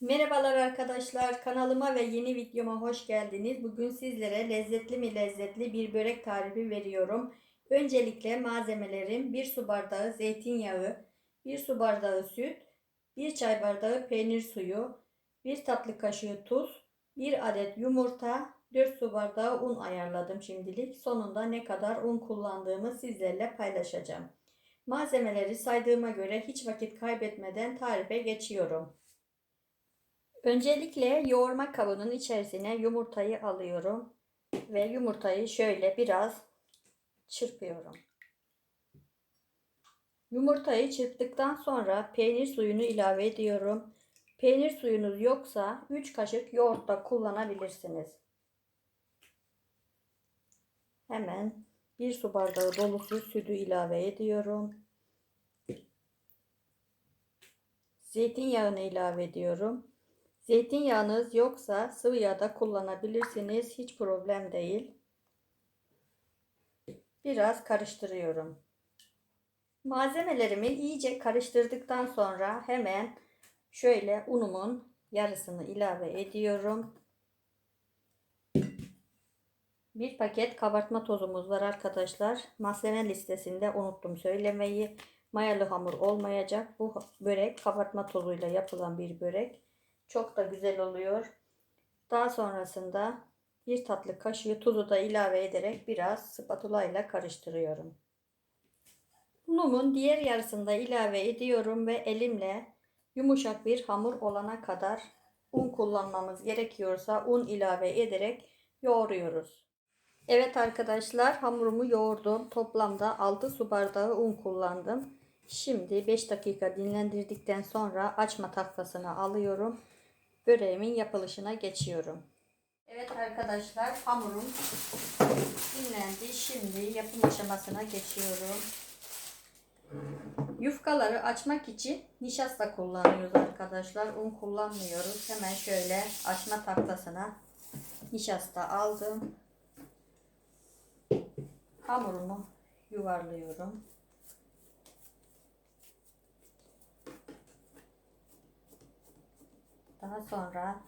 Merhabalar arkadaşlar. Kanalıma ve yeni videoma hoş geldiniz. Bugün sizlere lezzetli mi lezzetli bir börek tarifi veriyorum. Öncelikle malzemelerim 1 su bardağı zeytinyağı, 1 su bardağı süt, 1 çay bardağı peynir suyu, 1 tatlı kaşığı tuz, 1 adet yumurta, 4 su bardağı un ayarladım şimdilik. Sonunda ne kadar un kullandığımı sizlerle paylaşacağım. Malzemeleri saydığıma göre hiç vakit kaybetmeden tarife geçiyorum. Öncelikle yoğurma kabının içerisine yumurtayı alıyorum ve yumurtayı şöyle biraz çırpıyorum. Yumurtayı çırptıktan sonra peynir suyunu ilave ediyorum. Peynir suyunuz yoksa 3 kaşık yoğurt da kullanabilirsiniz. Hemen 1 su bardağı dolusu sütü ilave ediyorum. Zeytinyağını ilave ediyorum. Zeytinyağınız yoksa sıvı yağ da kullanabilirsiniz. Hiç problem değil. Biraz karıştırıyorum. Malzemelerimi iyice karıştırdıktan sonra hemen şöyle unumun yarısını ilave ediyorum. Bir paket kabartma tozumuz var arkadaşlar. Malzeme listesinde unuttum söylemeyi. Mayalı hamur olmayacak. Bu börek kabartma tozuyla yapılan bir börek. Çok da güzel oluyor. Daha sonrasında bir tatlı kaşığı tuzu da ilave ederek biraz spatula ile karıştırıyorum. Unumun diğer yarısını da ilave ediyorum ve elimle yumuşak bir hamur olana kadar un kullanmamız gerekiyorsa un ilave ederek yoğuruyoruz. Evet arkadaşlar hamurumu yoğurdum. Toplamda 6 su bardağı un kullandım. Şimdi 5 dakika dinlendirdikten sonra açma tahtasına alıyorum böreğimin yapılışına geçiyorum. Evet arkadaşlar hamurum dinlendi. Şimdi yapım aşamasına geçiyorum. Yufkaları açmak için nişasta kullanıyoruz arkadaşlar. Un kullanmıyoruz. Hemen şöyle açma tahtasına nişasta aldım. Hamurumu yuvarlıyorum. Daha sonra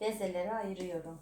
bezeleri ayırıyorum.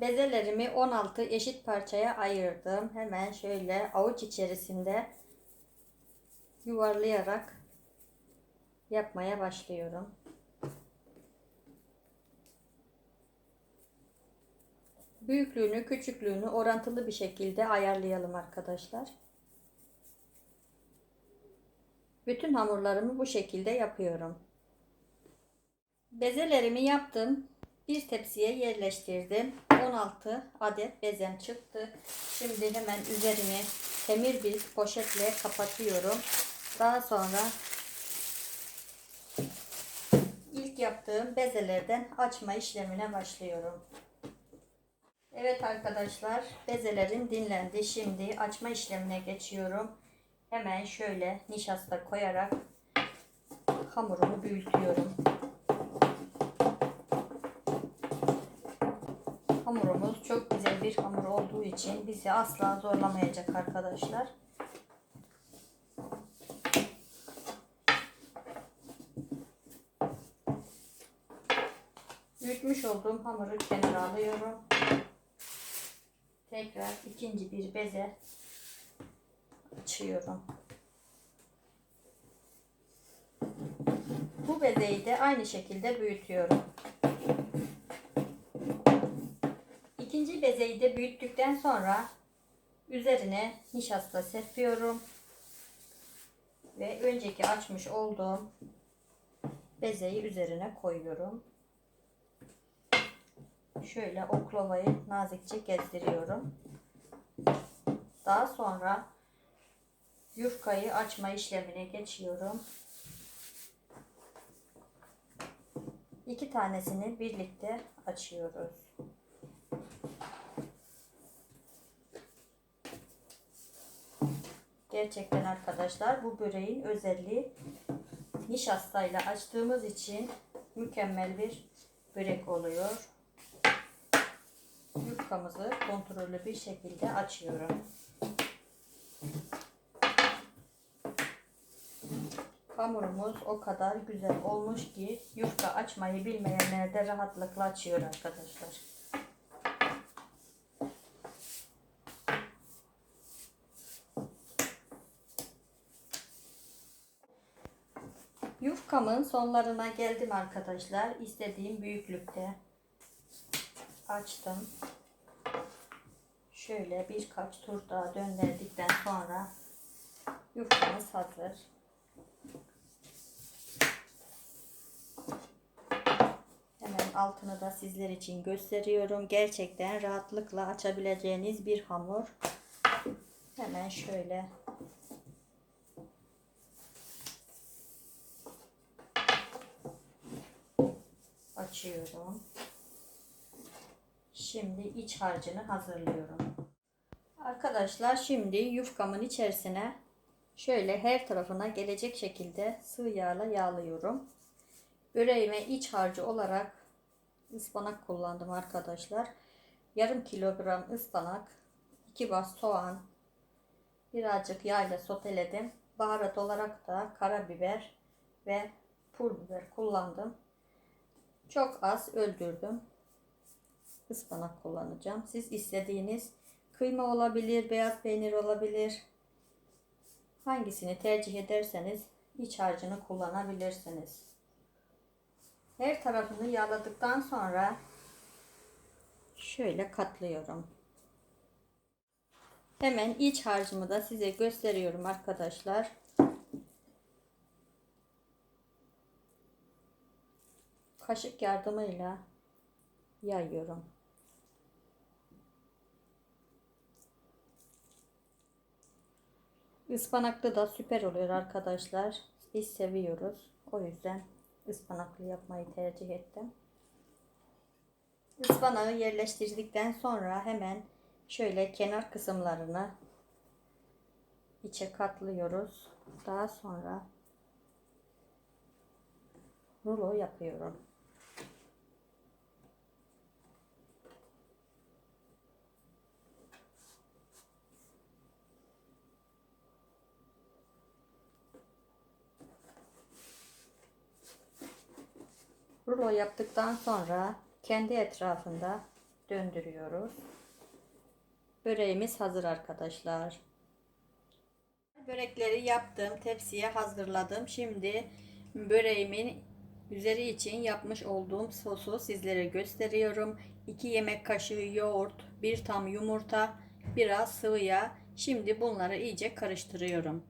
Bezelerimi 16 eşit parçaya ayırdım. Hemen şöyle avuç içerisinde yuvarlayarak yapmaya başlıyorum. Büyüklüğünü, küçüklüğünü orantılı bir şekilde ayarlayalım arkadaşlar. Bütün hamurlarımı bu şekilde yapıyorum. Bezelerimi yaptım. Bir tepsiye yerleştirdim. 16 adet bezem çıktı. Şimdi hemen üzerini temir bir poşetle kapatıyorum. Daha sonra ilk yaptığım bezelerden açma işlemine başlıyorum. Evet arkadaşlar bezelerim dinlendi. Şimdi açma işlemine geçiyorum. Hemen şöyle nişasta koyarak hamurumu büyütüyorum. Hamurumuz çok güzel bir hamur olduğu için bizi asla zorlamayacak arkadaşlar. Büyütmüş olduğum hamuru kenara alıyorum. Tekrar ikinci bir beze açıyorum. Bu bezeyi de aynı şekilde büyütüyorum. İkinci bezeyi de büyüttükten sonra üzerine nişasta serpiyorum. Ve önceki açmış olduğum bezeyi üzerine koyuyorum. Şöyle oklavayı nazikçe gezdiriyorum. Daha sonra yufkayı açma işlemine geçiyorum. İki tanesini birlikte açıyoruz. Gerçekten arkadaşlar bu böreğin özelliği nişastayla açtığımız için mükemmel bir börek oluyor. Yufkamızı kontrollü bir şekilde açıyorum. Hamurumuz o kadar güzel olmuş ki yufka açmayı bilmeyenler de rahatlıkla açıyor arkadaşlar. Yufkamın sonlarına geldim arkadaşlar. İstediğim büyüklükte açtım. Şöyle birkaç tur daha döndürdükten sonra yufkamız hazır. Hemen altını da sizler için gösteriyorum. Gerçekten rahatlıkla açabileceğiniz bir hamur. Hemen şöyle açıyorum. Şimdi iç harcını hazırlıyorum. Arkadaşlar şimdi yufkamın içerisine şöyle her tarafına gelecek şekilde sıvı yağla yağlıyorum. Böreğime iç harcı olarak ıspanak kullandım arkadaşlar. Yarım kilogram ıspanak, 2 bas soğan, birazcık yağla soteledim. Baharat olarak da karabiber ve pul biber kullandım. Çok az öldürdüm. Ispanak kullanacağım. Siz istediğiniz kıyma olabilir, beyaz peynir olabilir. Hangisini tercih ederseniz iç harcını kullanabilirsiniz. Her tarafını yağladıktan sonra şöyle katlıyorum. Hemen iç harcımı da size gösteriyorum arkadaşlar. Kaşık yardımıyla yayıyorum. Ispanaklı da süper oluyor arkadaşlar. Biz seviyoruz. O yüzden ıspanaklı yapmayı tercih ettim. Ispanağı yerleştirdikten sonra hemen şöyle kenar kısımlarını içe katlıyoruz. Daha sonra rulo yapıyorum. Rulo yaptıktan sonra kendi etrafında döndürüyoruz. Böreğimiz hazır arkadaşlar. Börekleri yaptım. Tepsiye hazırladım. Şimdi böreğimin üzeri için yapmış olduğum sosu sizlere gösteriyorum. 2 yemek kaşığı yoğurt, 1 tam yumurta, biraz sıvı yağ. Şimdi bunları iyice karıştırıyorum.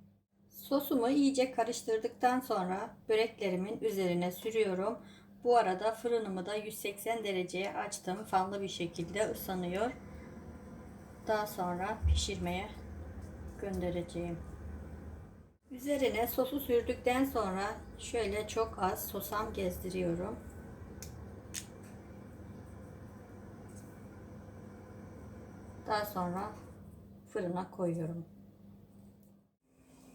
Sosumu iyice karıştırdıktan sonra böreklerimin üzerine sürüyorum. Bu arada fırınımı da 180 dereceye açtım. Fanlı bir şekilde ısınıyor. Daha sonra pişirmeye göndereceğim. Üzerine sosu sürdükten sonra şöyle çok az sosam gezdiriyorum. Daha sonra fırına koyuyorum.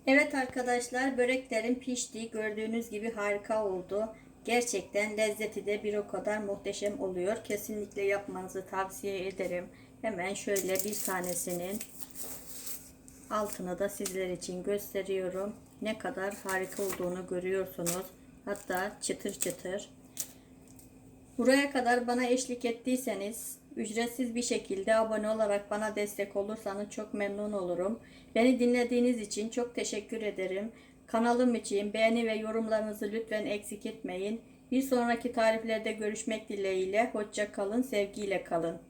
Evet arkadaşlar böreklerim pişti. Gördüğünüz gibi harika oldu. Gerçekten lezzeti de bir o kadar muhteşem oluyor. Kesinlikle yapmanızı tavsiye ederim. Hemen şöyle bir tanesinin altını da sizler için gösteriyorum. Ne kadar harika olduğunu görüyorsunuz. Hatta çıtır çıtır. Buraya kadar bana eşlik ettiyseniz ücretsiz bir şekilde abone olarak bana destek olursanız çok memnun olurum. Beni dinlediğiniz için çok teşekkür ederim. Kanalım için beğeni ve yorumlarınızı lütfen eksik etmeyin. Bir sonraki tariflerde görüşmek dileğiyle. Hoşça kalın, sevgiyle kalın.